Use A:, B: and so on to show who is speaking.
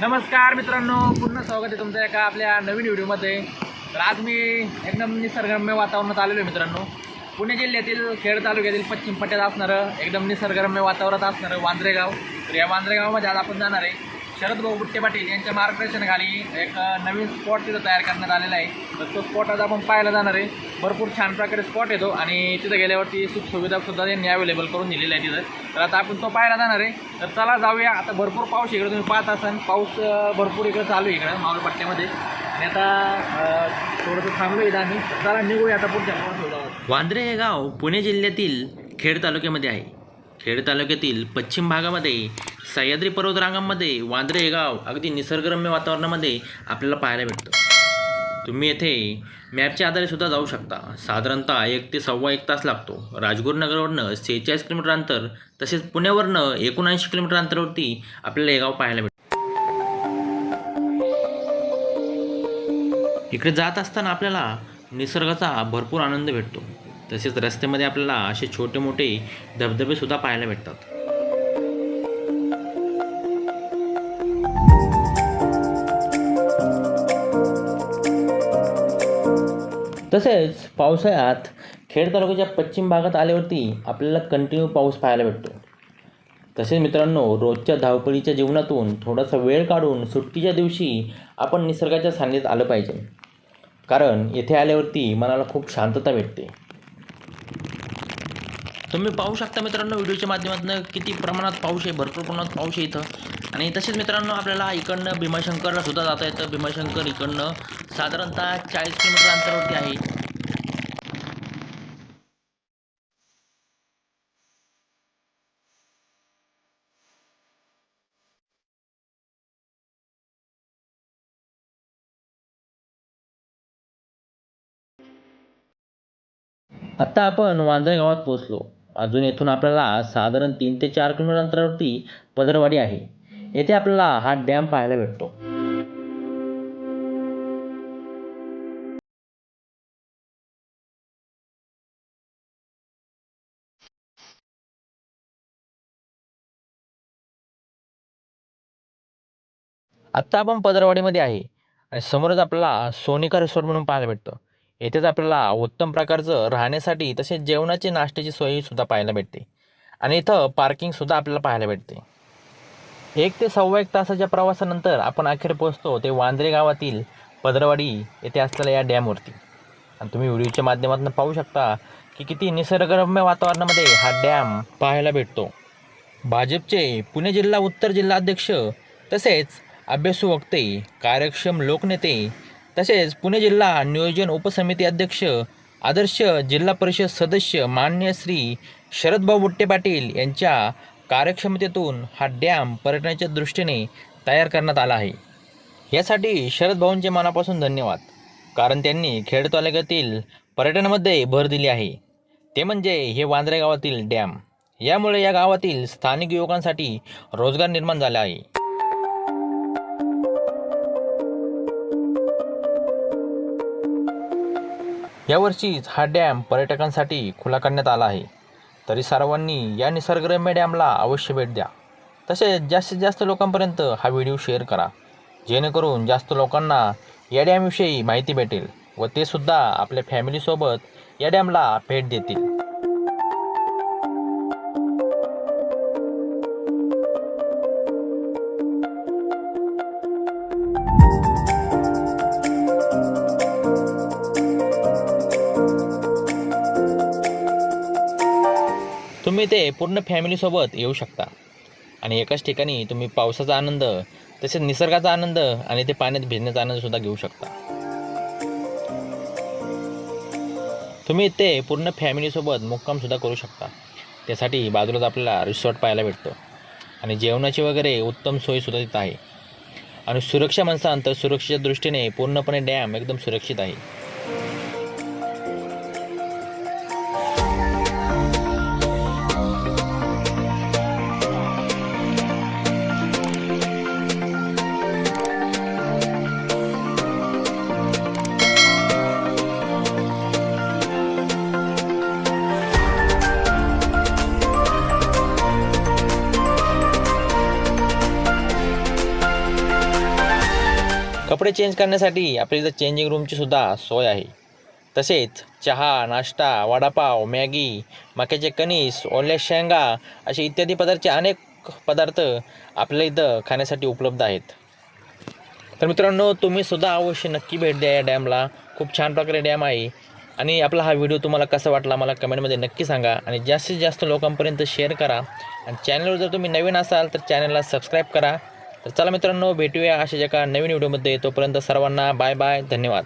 A: नमस्कार मित्रांनो पुन्हा स्वागत आहे तुमचं एका आपल्या नवीन व्हिडिओमध्ये. तर आज मी एकदम निसर्गरम्य वातावरणात आलेलो आहे मित्रांनो. पुणे जिल्ह्यातील खेड तालुक्यातील पश्चिम पट्ट्यात असणारं एकदम निसर्गरम्य वातावरणात असणारं वांद्रेगाव. तर या वांद्रेगावामध्ये आज आपण जाणार आहे. शरद भाऊ बुट्टे पाटील यांच्या मार्गदर्शनाखाली एक नवीन स्पॉट तिथं तयार करण्यात आलेला आहे. तर तो स्पॉट आज आपण पाहायला जाणार आहे. भरपूर छान प्रकारे स्पॉट येतो आणि तिथं गेल्यावरती सुखसुविधासुद्धा त्यांनी अवेलेबल करून दिलेली आहे तिथं. तर आता आपण तो पाहायला जाणार आहे. तर चला जाऊया. आता भरपूर पाऊस इकडे तुम्ही पाहत असाल. पाऊस भरपूर इकडं चालू आहे इकडं मावळ पट्ट्यामध्ये. आणि आता थोडंसं थांबलो इथं आम्ही. तर चला निघूया आता पुढच्या पाऊस
B: वांद्रे हे गाव पुणे जिल्ह्यातील खेड तालुक्यामध्ये आहे. खेड तालुक्यातील पश्चिम भागामध्ये सह्याद्री पर्वतरांगांमध्ये वांद्रे हे गाव अगदी निसर्गरम्य वातावरणामध्ये आपल्याला पाहायला भेटतं. तुम्ही येथे मॅपच्या आधारे सुद्धा जाऊ शकता. साधारणतः एक ते सव्वा एक तास लागतो. राजगुरुनगरवरनं सेहेचाळीस किलोमीटर अंतर तसेच पुण्यावरनं एकोणऐंशी किलोमीटर अंतरावरती आपल्याला हे गाव पाहायला भेटतं. इकडे जात असताना आपल्याला निसर्गाचा भरपूर आनंद भेटतो. तसेच रस्त्यामध्ये आपल्याला असे छोटे मोठे धबधबेसुद्धा पाहायला भेटतात. तसेच पावसाळ्यात खेड तालुक्याच्या पश्चिम भागात आल्यावरती आपल्याला कंटिन्यू पाऊस पाहायला भेटतो. तसेच मित्रांनो रोजच्या धावपळीच्या जीवनातून थोडासा वेळ काढून सुट्टीच्या दिवशी आपण निसर्गाच्या सान्निध्यात आलं पाहिजे. कारण येथे आल्यावरती मनाला खूप शांतता भेटते. तुम्ही पाहू शकता मित्रांनो व्हिडिओच्या माध्यमातून किती प्रमाणात पाऊस आहे भरपूर प्रमाणात पाऊस आहे इथं. आणि तसेच मित्रांनो आपल्याला इकडनं भीमाशंकरला सुद्धा जाता येतं. भीमाशंकर इकडनं साधारणतः चाळीस किलोमीटर अंतरावरती आहे. आत्ता आपण वांद्रे गावात पोहोचलो. अजून येथून आपल्याला साधारण तीन ते चार किलोमीटर अंतरावरती पदरवाडी आहे. येथे आपल्याला हा डॅम पाहायला भेटतो. आत्ता आपण पदरवाडीमध्ये आहे. आणि समोरच आपल्याला सोनिका रिसॉर्ट म्हणून पाहायला भेटतं. येथेच आपल्याला उत्तम प्रकारचं राहण्यासाठी तसेच जेवणाची नाश्त्याची सोयीसुद्धा पाहायला भेटते आणि इथं पार्किंगसुद्धा आपल्याला पाहायला भेटते एक ते सव्वा एक तासाच्या प्रवासानंतर आपण अखेर पोहोचतो ते वांद्रे गावातील पदरवाडी येथे असलेल्या या डॅमवरती. आणि तुम्ही व्हिडिओच्या माध्यमातून पाहू शकता की किती निसर्गरम्य वातावरणामध्ये हा डॅम पाहायला भेटतो. भाजपचे पुणे जिल्हा उत्तर जिल्हा अध्यक्ष तसेच अभ्यासू वक्ते कार्यक्षम लोकनेते तसेच पुणे जिल्हा नियोजन उपसमिती अध्यक्ष आदर्श जिल्हा परिषद सदस्य मान्य श्री शरदभाऊ बुट्टे पाटील यांच्या कार्यक्षमतेतून हा डॅम पर्यटनाच्या दृष्टीने तयार करण्यात आला आहे. यासाठी शरद भाऊंचे मनापासून धन्यवाद. कारण त्यांनी खेड तालुक्यातील पर्यटनामध्ये भर दिली आहे. ते म्हणजे हे वांद्रे गावातील डॅम. यामुळे या गावातील स्थानिक युवकांसाठी रोजगार निर्माण झाला आहे. यावर्षीच हा डॅम पर्यटकांसाठी खुला करण्यात आला आहे. तरी सर्वांनी या निसर्गरम्य डॅमला अवश्य भेट द्या. तसेच जास्तीत जास्त लोकांपर्यंत हा व्हिडिओ शेअर करा. जेणेकरून जास्त लोकांना या डॅमविषयी माहिती भेटेल व ते सुद्धा आपल्या फॅमिलीसोबत या डॅमला भेट देतील. तुम्ही ते पूर्ण फॅमिलीसोबत येऊ शकता. आणि एकाच ठिकाणी तुम्ही पावसाचा आनंद तसेच निसर्गाचा आनंद आणि ते पाण्यात भिजण्याचा आनंद सुद्धा घेऊ शकता. तुम्ही ते पूर्ण फॅमिलीसोबत मुक्कामसुद्धा करू शकता. त्यासाठी बाजूलाच आपल्याला रिसॉर्ट पाहायला भेटतो. आणि जेवणाची वगैरे उत्तम सोयीसुद्धा तिथं आहे. आणि सुरक्षा म्हणसान तर सुरक्षेच्या दृष्टीने पूर्णपणे डॅम एकदम सुरक्षित आहे. कपडे चेंज करण्यासाठी आपल्या इथं चेंजिंग रूमची सुद्धा सोय आहे. तसेच चहा नाश्ता वडापाव मॅगी मक्याचे कणीस ओल्या शेंगा असे इत्यादी पदार्थचे अनेक पदार्थ आपल्या इथं खाण्यासाठी उपलब्ध आहेत. तर मित्रांनो तुम्ही सुद्धा अवश्य नक्की भेट द्या या डॅमला खूप छान प्रकारे डॅम आहे. आणि आपला हा व्हिडिओ तुम्हाला कसा वाटला मला कमेंटमध्ये नक्की सांगा. आणि जास्तीत जास्त लोकांपर्यंत शेअर करा. आणि चॅनलवर जर तुम्ही नवीन असाल तर चॅनलला सबस्क्राईब करा. तर चला मित्रांनो भेटूया अशाच एका नवीन व्हिडिओमध्ये. तोपर्यंत सर्वांना बाय बाय धन्यवाद.